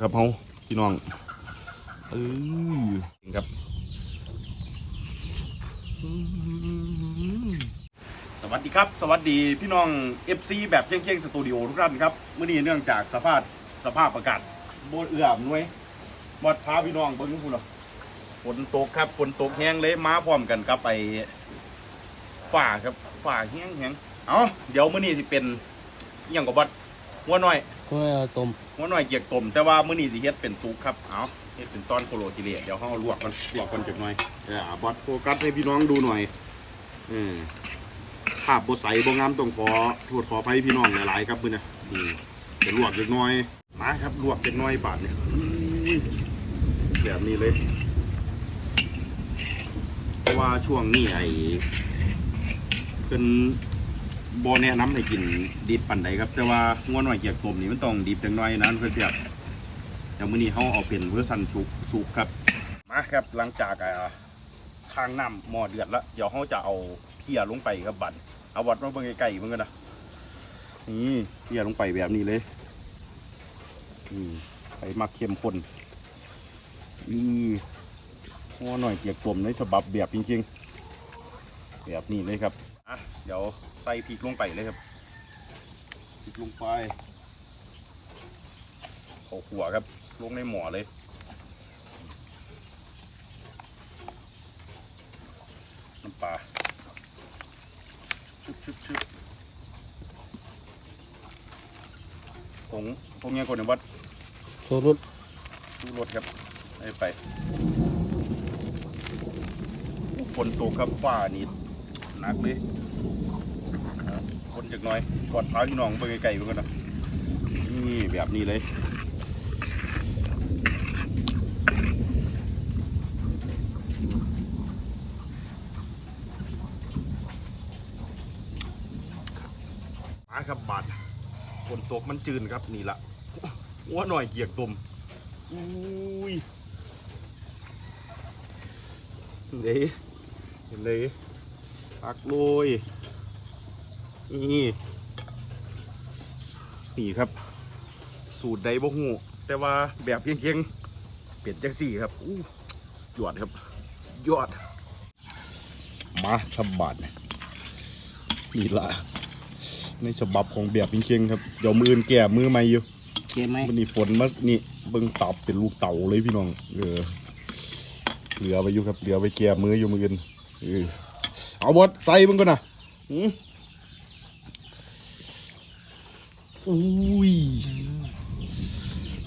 ครับเฮาพี่น้องเออครับ สวัสดีครับ สวัสดีพี่น้อง FC แบบเคียงๆสตูดิโอทุกท่านครับเมื่อนี้เนื่องจากสภาพสภาพอากาศโบนเอื้อมหน่วยบดพาพี่น้องเบิ้งคุณเหรอฝนตกครับฝนตกแห้งเลยมาพร้อมกันครับไปฝ่าครับฝ่าแห้งแห้งเอาเดี๋ยวเมื่อนี้ที่เป็นอย่างกับบัด หัวหน่อยเอาต้มหัวหน่อยเกียกต้มแต่ว่ามื้อนี้สิเฮ็ดเป็นซุปครับเอาเฮ็ดเป็นตอนโคโลจิเลียเดี๋ยวเฮาลวกกันลวกกันจักหน่อยเออบอดโฟกัสให้พี่น้องดูหน่อยเออภาพบ่ใสบ่งามต้องขอโทษขออภัยพี่น้องหลายๆครับมื้อนี้อืมจะลวกจักหน่อยมาครับลวกจักหน่อยบาดเนี่ยแบบนี้เลยเพราะว่าช่วงนี้ไอ้เพิ่น บแนะนำให้กินดิบปันใดครับ แต่ว่างัวหน่อยเกียกตมนี่มันต้องดิบจังน้อยนั้นเพื่อเสียบเดี๋ยวมื้อนี้เฮาเอาเป็นเวอร์ซันสุกสุกครับมาครับหลังจากอ่าข้างน้ำหม้อเดือดแล้วเดี๋ยวเฮาจะเอาเพียลงไปครับบัดเอาวัดมาเบิ่งใกล้ๆเบิ่งกันนะนี่เพียลงไปแบบนี้เลยนี่ไปมักเข้มข้นนี่งัวหน่อยเกียกตมในฉบับแบบจริงๆแบบนี้เลยครับ เดี๋ยวใส่พริกลงไปเลยครับพริกลงไปเอาขัวครับลงในหม้อเลยน้ำปลาชึบชึบชึบผงผงยังคนในวัดโซรสชูรสครับใส่ไปฝนตกครับฟ้านี่หนักเลยคน จากหน้อยกอดพาพี่น้องไปไกลๆไปกันนะนี่แบบนี้เลยมาครับบาดฝนตกมันจืนครับนี่ละอ้วนหน่อยเกียกตุ่มอุ้ยเด้เห็นเลยพักโรย นี่นี่ครับ สูตรใดบ่ฮู้แต่ว่าแบบเคียงๆเปลี่ยนจังสี่ครับอู้สุดยอดครับสุดยอด มาฉบับเนี่ยนี่ละในฉบับของแบบเคียงๆครับเดี๋ยวมืออื่นแก่มือใหม่อยู่เค็มไหมวันนี้ฝนมานี่เบิ่งตับเป็นลูกเต่าเลยพี่น้อง เออ เหลือไปอยู่ครับ เหลือไปแก่มืออยู่มืออื่นเออเอาบดใส่เบิ่งก่อนนะอือ อุ้ย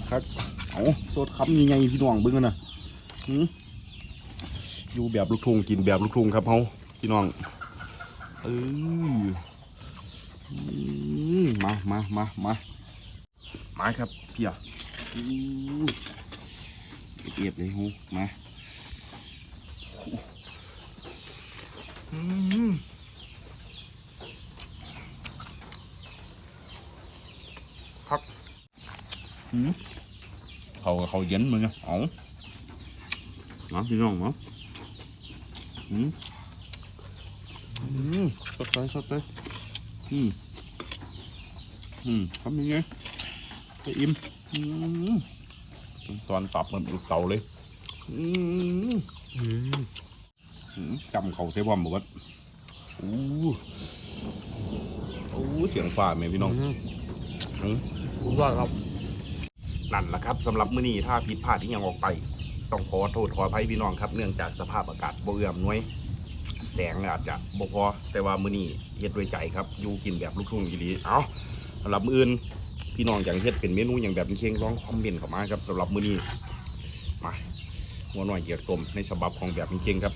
ครับเอาโซดคำยังไงพี่น้องเบิ้งกันนะอยู่แบบลูกทุ่งกินแบบลูกทุ่งครับเฮาพี่น้องเออมามามามามาครับเพียเอียบเลยฮูมา ครับหืมเขาเขาเย็นมึงอะเอาเอาพี่น้องเนาะหืมอืมสดเลยสดเลยอืมอืมทำยังไงไปอิ่มอืมตอนตับมันลูกเต่าเลยอืมอืมจำเขาเสียบอมบอกว่าอู้อู้เสียงฟ้าไหมพี่น้อง ยอดครับ นั่นแหละครับสำหรับมื้อนี้ถ้าผิดพลาดที่ยังออกไป ต้องขอโทษขออภัยพี่น้องครับ เนื่องจากสภาพอากาศบ่เอื้อมหน่วย แสงอาจจะบ่พอ แต่ว่ามื้อนี้เฮ็ดด้วยใจครับอยู่กินแบบลูกทุ่งอีหลีเอาสำหรับมื้ออื่นพี่น้องอย่ากเฮ็ดเป็นเมนูอย่างแบบเคียงลองคอมเมนต์เข้ามาครับสำหรับมื้อนี้มาหัวหน่อยเกี๊ยวต้มในฉบับของแบบเคียงครับ